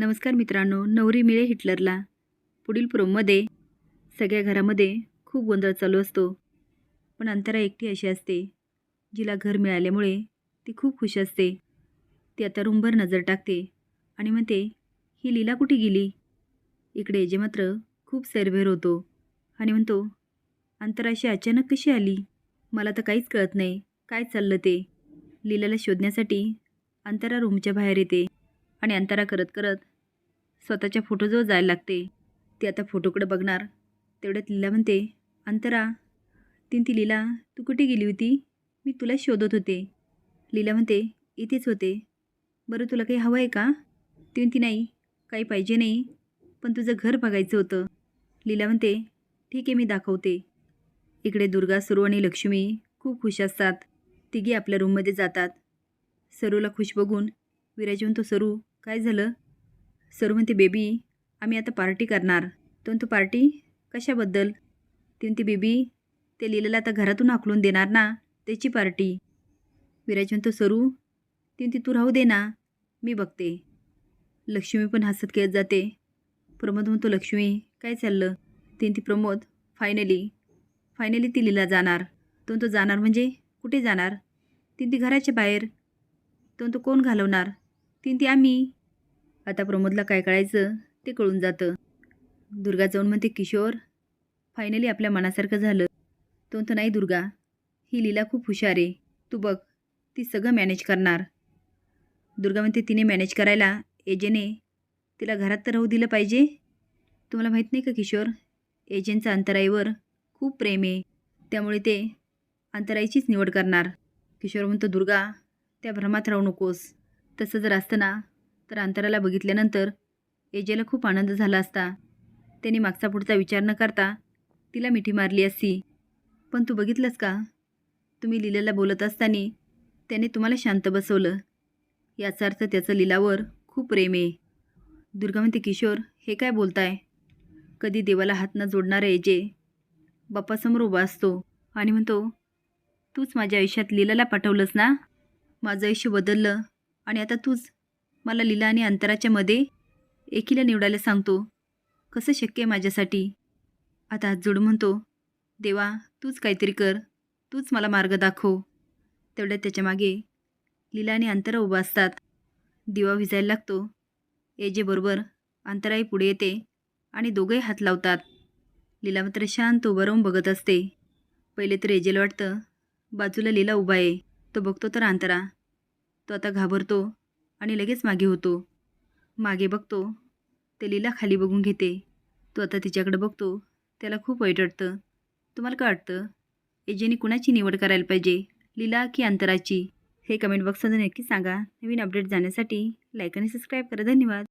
नमस्कार मित्रांनो नवरी मिळे हिटलरला. पुढील प्रोममध्ये सगळ्या घरामध्ये खूप गोंधळ चालू असतो. पण अंतरा एकटी अशी असते जिला घर मिळाल्यामुळे ती खूप खुश असते. ती आता रूमभर नजर टाकते आणि म्हणते ही लीला कुठे गेली? इकडे जे मात्र खूप सैरभैर होतो आणि म्हणतो अंतरा अशी अचानक कशी आली? मला तर काहीच कळत नाही. काय चाललं ते? लीलाला शोधण्यासाठी अंतरा रूमच्या बाहेर येते. आणि अंतरा करत करत स्वतःच्या फोटोजवळ जायला लागते. ती आता फोटोकडे बघणार. तेवढ्यात लीला म्हणते अंतरा तीन ती लीला तू कुठे गेली होती? मी तुला शोधत होते. लीला म्हणते इथेच होते. बरं तुला काही हवं आहे का ती नाही काही पाहिजे नाही पण तुझं घर बघायचं होतं. लीला म्हणते ठीक आहे मी दाखवते. इकडे दुर्गा सरू आणि लक्ष्मी खूप खुश असतात. तिघी आपल्या रूममध्ये जातात. सरूला खुश बघून विराजून तो सरू काय झालं? सर म्हणते बेबी आम्ही आता पार्टी करणार. तो तू पार्टी? कशाबद्दल? ती म्हणते बेबी ते लिहिलेलं आता घरातून हाकलून देणार ना त्याची पार्टी. विराज म्हणतो सरू ती म्हणते तू राहू दे ना मी बघते. लक्ष्मी पण हसत खेळत जाते. प्रमोद म्हणतो लक्ष्मी काय चाललं? ती म्हणते प्रमोद फायनली फायनली ती लिहिला जाणार. तो म्हणतो जाणार म्हणजे? कुठे जाणार? ती ती घराच्या बाहेर. तो म्हणतो कोण घालवणार? ती ती आम्ही. आता प्रमोदला काय कळायचं ते कळून जातं. दुर्गा जाऊन म्हणते किशोर फायनली आपल्या मनासारखं झालं. तो तर नाही दुर्गा ही लीला खूप हुशार आहे. तू बघ ती सगळं मॅनेज करणार. दुर्गा म्हणते तिने मॅनेज करायला एजेने तिला घरात तर राहू दिलं पाहिजे. तुम्हाला माहीत नाही का किशोर एजंटचं अंतराईवर खूप प्रेम आहे. त्यामुळे ते अंतराईचीच निवड करणार. किशोर म्हणतो दुर्गा त्या भ्रमात राहू नकोस. तसं जर असतं ना तर अंतराला बघितल्यानंतर एजेला खूप आनंद झाला असता. त्याने मागचा पुढचा विचार न करता तिला मिठी मारली असती. पण तू बघितलंस का? तुम्ही लिलाला बोलत असताना त्याने तुम्हाला शांत बसवलं. याचा अर्थ त्याचं लिलावर खूप प्रेम आहे. दुर्गा म्हणते किशोर हे काय बोलताय? कधी देवाला हात न जोडणारा एजे बाप्पासमोर उभा असतो आणि म्हणतो तूच माझ्या आयुष्यात लीलाला पाठवलंस ना? माझं आयुष्य बदललं आणि आता तूच मला लिला आणि अंतराच्या मध्ये एकीला निवडायला सांगतो. कसं शक्य आहे माझ्यासाठी? आता हात जोडून म्हणतो देवा तूच काहीतरी कर. तूच मला मार्ग दाखव. तेवढ्यात त्याच्यामागे लिला आणि अंतरा उभा असतात. दिवा विजायला लागतो. एजेबरोबर अंतराही पुढे येते आणि दोघंही हात लावतात. लीला मात्र शांत उभं राहून बघत असते. पहिले तर एजेला वाटतं बाजूला लीला उभा आहे. तो बघतो तर अंतरा. तो आता घाबरतो. आणि लगेच मागे होतो. मागे बघतो. ते लीला खाली बघून घेते. तो आता तिच्याकडे बघतो. त्याला खूप वाईट वाटतं. तुम्हाला काय वाटतं? एजेने कुणाची निवड करायला पाहिजे? लीला की अंतराची? हे कमेंट बॉक्समध्ये नक्की सांगा. नवीन अपडेट जाण्यासाठी लाईक आणि सबस्क्राईब करा. धन्यवाद.